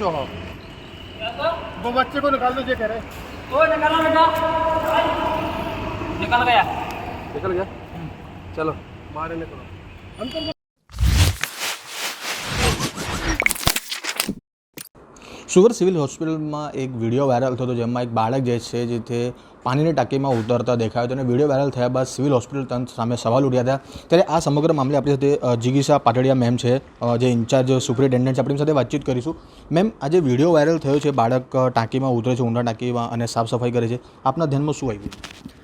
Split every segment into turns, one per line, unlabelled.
बच्चों हो वो बच्चे को निकाल दो ये कह रहे
ओ निकालो बेटा निकल गया
निकल गया चलो बाहर निकलो अंकल
સુરત સિવિલ હોસ્પિટલમાં એક વીડિયો વાયરલ થયો હતો જેમાં એક બાળક જે છે જે તે પાણીની ટાંકીમાં ઉતરતા દેખાયો હતો અને વીડિયો વાયરલ થયા બાદ સિવિલ હોસ્પિટલ તંત્ર સામે સવાલ ઉઠ્યા હતા. ત્યારે આ સમગ્ર મામલે આપણી સાથે જિગીસા પાટડિયા મેમ છે જે ઇન્ચાર્જ સુપ્રિન્ટેન્ડન્ટ છે, આપણી સાથે વાતચીત કરીશું. મેમ આજે વીડિયો વાયરલ થયો છે, બાળક ટાંકીમાં ઉતરે છે, ઊંડા ટાંકીમાં અને સાફ સફાઈ કરે છે, આપના ધ્યાનમાં શું આવ્યું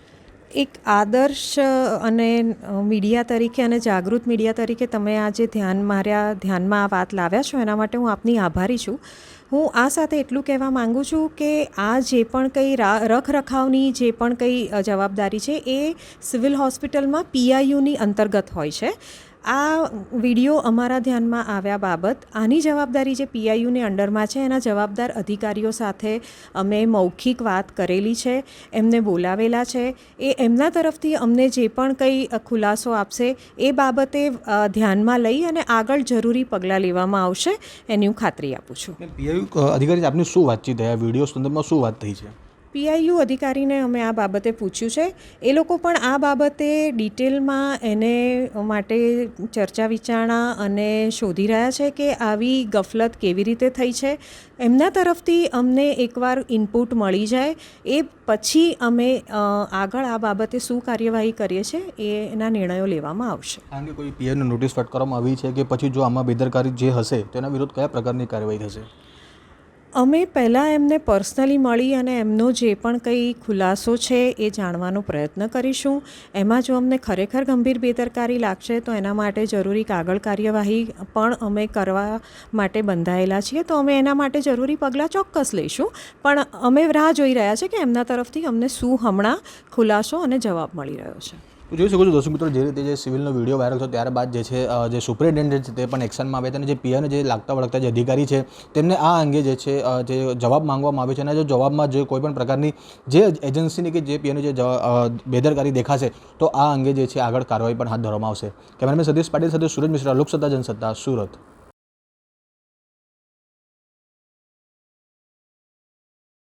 એક આદર્શ અને મીડિયા તરીકે અને જાગૃત મીડિયા તરીકે તમે આજે ધ્યાન માર્યા, ધ્યાનમાં આ વાત લાવ્યા છો, એના માટે હું આપની આભારી છું. હું આ સાથે એટલું કહેવા માંગુ છું કે આ જે પણ કંઈ રખરખાવની જે પણ કંઈ જવાબદારી છે એ સિવિલ હોસ્પિટલમાં પીઆઈયુની અંતર્ગત હોય છે. આ વીડિયો અમારા ધ્યાનમાં આવ્યા બાબત આની જવાબદારી જે પીઆઈયુની અંડરમાં છે, એના જવાબદાર અધિકારીઓ સાથે અમે મૌખિક વાત કરેલી છે, એમને બોલાવેલા છે. એ એમના તરફથી અમને જે પણ કંઈ ખુલાસો આપશે, એ બાબતે ધ્યાનમાં લઈ અને આગળ જરૂરી પગલાં લેવામાં આવશે, એની હું ખાતરી આપું છું.
પીઆઈયુ અધિકારી, આપની શું વાતચીત થયા વીડિયો સંદર્ભમાં શું વાત થઈ છે?
પીઆઈયુ અધિકારીને અમે આ બાબતે પૂછ્યું છે. એ લોકો પણ આ બાબતે ડિટેલમાં એને માટે ચર્ચા વિચારણા અને શોધી રહ્યા છે કે આવી ગફલત કેવી રીતે થઈ છે. એમના તરફથી અમને એકવાર ઇનપુટ મળી જાય. એ પછી અમે આગળ આ બાબતે શું કાર્યવાહી કરીએ છીએ એના નિર્ણયો લેવામાં આવશે.
કારણ કે કોઈ પીઆઈનું નોટિસ ફટકારવામાં આવી છે કે પછી જો આમાં બેદરકારી જે હશે તેના વિરુદ્ધ કયા પ્રકારની કાર્યવાહી થશે?
અમે પહેલાં એમને પર્સનલી મળી અને એમનો જે પણ કંઈ ખુલાસો છે એ જાણવાનો પ્રયત્ન કરીશું. એમાં જો અમને ખરેખર ગંભીર બેદરકારી લાગશે તો એના માટે જરૂરી કાગળ કાર્યવાહી પણ અમે કરવા માટે બંધાયેલા છીએ. તો અમે એના માટે જરૂરી પગલાં ચોક્કસ લઈશું. પણ અમે રાહ જોઈ રહ્યા છે કે એમના તરફથી અમને શું હમણાં ખુલાસો અને જવાબ મળી રહ્યો છે.
જોઈ શકો છો દર્શક મિત્રો, જે રીતે જે સિવિલનો વીડિયો વાયરલ થયો ત્યારબાદ જે છે જે સુપ્રિન્ટેન્ડન્ટ છે તે પણ એક્શનમાં આવ્યા છે અને જે પીઆઈને જે લાગતા વળગતા જે અધિકારી છે તેમને આ અંગે જે છે જે જવાબ માંગવામાં આવ્યો છે અને જો જવાબમાં જે કોઈપણ પ્રકારની જે એજન્સીની કે જે પીઆઈની જે બેદરકારી દેખાશે તો આ અંગે જે છે આગળ કાર્યવાહી પણ હાથ ધરવામાં આવશે. કેમેરામેન સતીશ પાટીલ સાથે સુરજ મિશ્રા, લોકસત્તા જનસત્તા, સુરત.